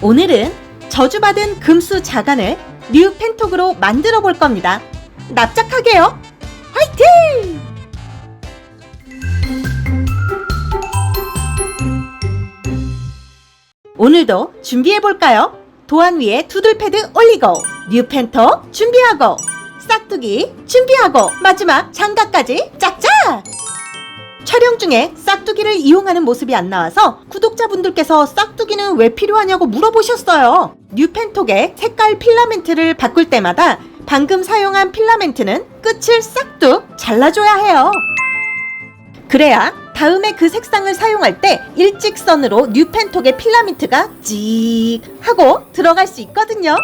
오늘은 저주받은 금수 자간을 뉴 펜톡으로 만들어 볼 겁니다. 납작하게요. 화이팅! 오늘도 준비해 볼까요? 도안 위에 두들 패드 올리고 뉴 펜톡 준비하고 싹두기 준비하고 마지막 장갑까지 짝짝! 촬영 중에 싹두기를 이용하는 모습이 안 나와서 구독자분들께서 싹두기는 왜 필요하냐고 물어보셨어요. 뉴펜톡의 색깔 필라멘트를 바꿀 때마다 방금 사용한 필라멘트는 끝을 싹둑 잘라줘야 해요. 그래야 다음에 그 색상을 사용할 때 일직선으로 뉴펜톡의 필라멘트가 찍 하고 들어갈 수 있거든요.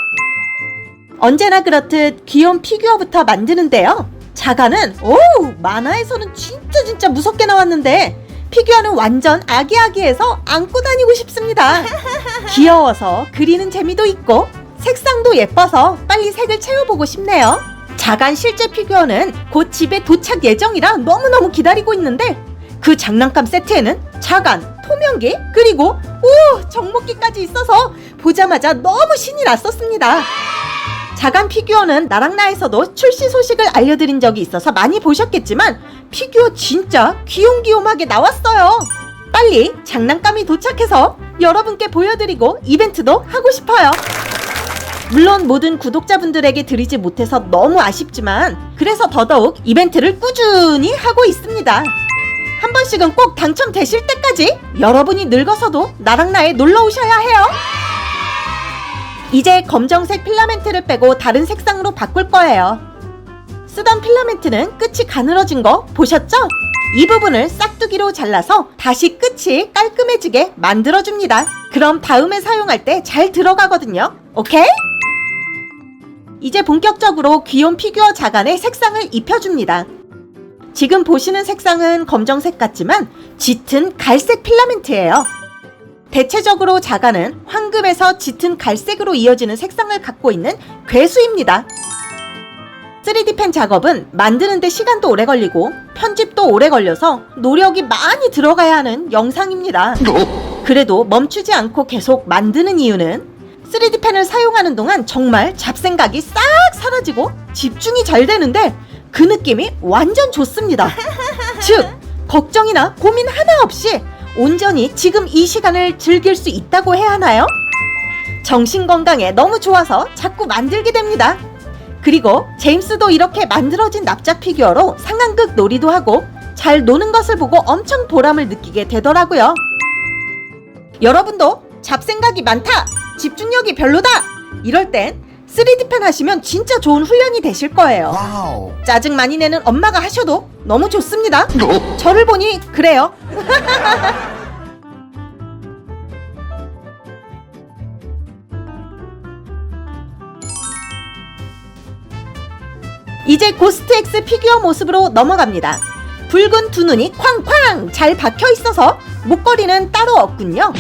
언제나 그렇듯 귀여운 피규어부터 만드는데요. 자가는 오 만화에서는 진짜 진짜 무섭게 나왔는데 피규어는 완전 아기아기해서 안고 다니고 싶습니다. 귀여워서 그리는 재미도 있고 색상도 예뻐서 빨리 색을 채워보고 싶네요. 자간 실제 피규어는 곧 집에 도착 예정이라 너무너무 기다리고 있는데 그 장난감 세트에는 자간, 토명기, 그리고 오 정목기까지 있어서 보자마자 너무 신이 났었습니다. 자간 피규어는 나랑나에서도 출시 소식을 알려드린 적이 있어서 많이 보셨겠지만 피규어 진짜 귀욤귀욤하게 나왔어요. 빨리 장난감이 도착해서 여러분께 보여드리고 이벤트도 하고 싶어요. 물론 모든 구독자분들에게 드리지 못해서 너무 아쉽지만 그래서 더더욱 이벤트를 꾸준히 하고 있습니다. 한 번씩은 꼭 당첨되실 때까지 여러분이 늙어서도 나랑 나에 놀러 오셔야 해요. 이제 검정색 필라멘트를 빼고 다른 색상으로 바꿀 거예요. 쓰던 필라멘트는 끝이 가늘어진 거 보셨죠? 이 부분을 싹두기로 잘라서 다시 끝이 깔끔해지게 만들어줍니다. 그럼 다음에 사용할 때 잘 들어가거든요. 오케이? 이제 본격적으로 귀여운 피규어 자간에 색상을 입혀줍니다. 지금 보시는 색상은 검정색 같지만 짙은 갈색 필라멘트예요. 대체적으로 자가는 황금에서 짙은 갈색으로 이어지는 색상을 갖고 있는 괴수입니다. 3D 펜 작업은 만드는데 시간도 오래 걸리고 편집도 오래 걸려서 노력이 많이 들어가야 하는 영상입니다. 그래도 멈추지 않고 계속 만드는 이유는 3D 펜을 사용하는 동안 정말 잡생각이 싹 사라지고 집중이 잘 되는데 그 느낌이 완전 좋습니다. 즉, 걱정이나 고민 하나 없이 온전히 지금 이 시간을 즐길 수 있다고 해야 하나요? 정신 건강에 너무 좋아서 자꾸 만들게 됩니다. 그리고 제임스도 이렇게 만들어진 납작 피규어로 상황극 놀이도 하고 잘 노는 것을 보고 엄청 보람을 느끼게 되더라고요. 여러분도 잡생각이 많다! 집중력이 별로다! 이럴 땐 3D 펜 하시면 진짜 좋은 훈련이 되실 거예요. 와우. 짜증 많이 내는 엄마가 하셔도 너무 좋습니다. 저를 보니 그래요. 이제 고스트엑스 피규어 모습으로 넘어갑니다. 붉은 두 눈이 쾅쾅 잘 박혀 있어서 목걸이는 따로 없군요.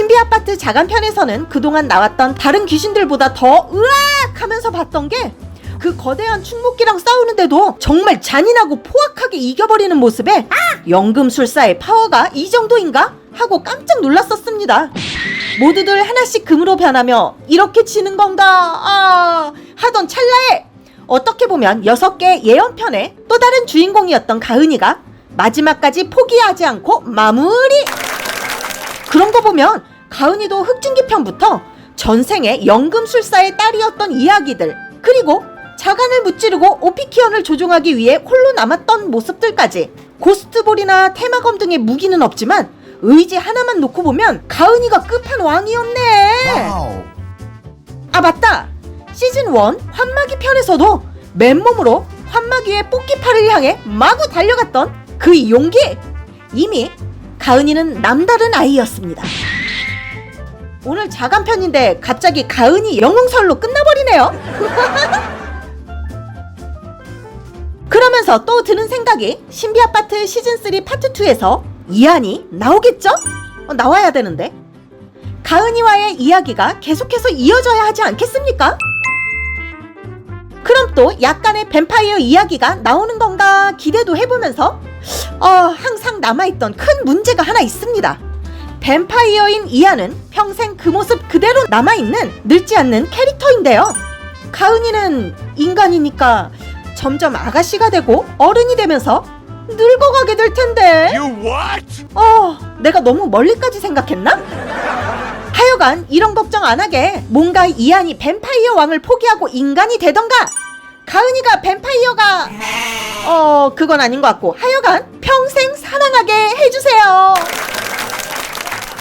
신비 아파트 자간편에서는 그동안 나왔던 다른 귀신들보다 더 으악 하면서 봤던 게 그 거대한 충목기랑 싸우는데도 정말 잔인하고 포악하게 이겨버리는 모습에 연금술사의 파워가 이 정도인가? 하고 깜짝 놀랐었습니다. 모두들 하나씩 금으로 변하며 이렇게 지는 건가? 아, 하던 찰나에 어떻게 보면 여섯 개 예언편의 또 다른 주인공이었던 가은이가 마지막까지 포기하지 않고 마무리! 그런 거 보면 가은이도 흑중기 편부터 전생에 연금술사의 딸이었던 이야기들 그리고 자간을 무찌르고 오피키언을 조종하기 위해 홀로 남았던 모습들까지 고스트볼이나 테마검 등의 무기는 없지만 의지 하나만 놓고 보면 가은이가 끝판 왕이었네. 와우. 아 맞다 시즌 1 환마기 편에서도 맨몸으로 환마기의 뽑기팔을 향해 마구 달려갔던 그 용기 이미 가은이는 남다른 아이였습니다 오늘 자간 편인데 갑자기 가은이 영웅설로 끝나버리네요 그러면서 또 드는 생각이 신비 아파트 시즌 3 파트 2에서 이한이 나오겠죠? 어, 나와야 되는데 가은이와의 이야기가 계속해서 이어져야 하지 않겠습니까? 그럼 또 약간의 뱀파이어 이야기가 나오는 건가 기대도 해보면서 어, 항상 남아있던 큰 문제가 하나 있습니다. 뱀파이어인 이하는 평생 그 모습 그대로 남아있는 늙지 않는 캐릭터인데요. 가은이는 인간이니까 점점 아가씨가 되고 어른이 되면서 늙어가게 될 텐데. You what? 어, 내가 너무 멀리까지 생각했나? 하여간 이런 걱정 안 하게 뭔가 이한이 뱀파이어 왕을 포기하고 인간이 되던가 가은이가 뱀파이어가 어 그건 아닌 것 같고 하여간 평생 사랑하게 해주세요.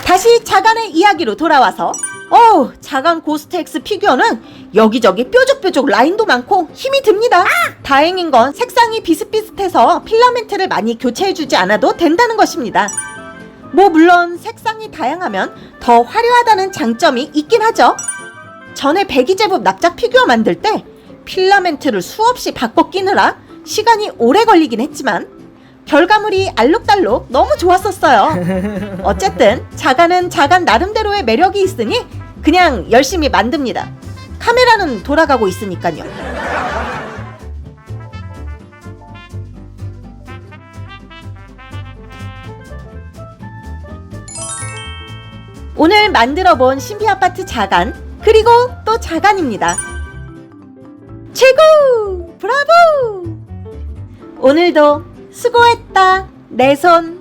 다시 자간의 이야기로 돌아와서 어 자간 고스트 X 피규어는 여기저기 뾰족뾰족 라인도 많고 힘이 듭니다. 다행인 건 색상이 비슷비슷해서 필라멘트를 많이 교체해주지 않아도 된다는 것입니다. 뭐 물론 색상이 다양하면 더 화려하다는 장점이 있긴 하죠. 전에 배기 제법 납작 피규어 만들 때 필라멘트를 수없이 바꿔 끼느라 시간이 오래 걸리긴 했지만 결과물이 알록달록 너무 좋았었어요. 어쨌든 자간은 자간 나름대로의 매력이 있으니 그냥 열심히 만듭니다. 카메라는 돌아가고 있으니까요. 오늘 만들어 본 신비 아파트 자간 그리고 또 자간입니다. 오늘도 수고했다. 내 손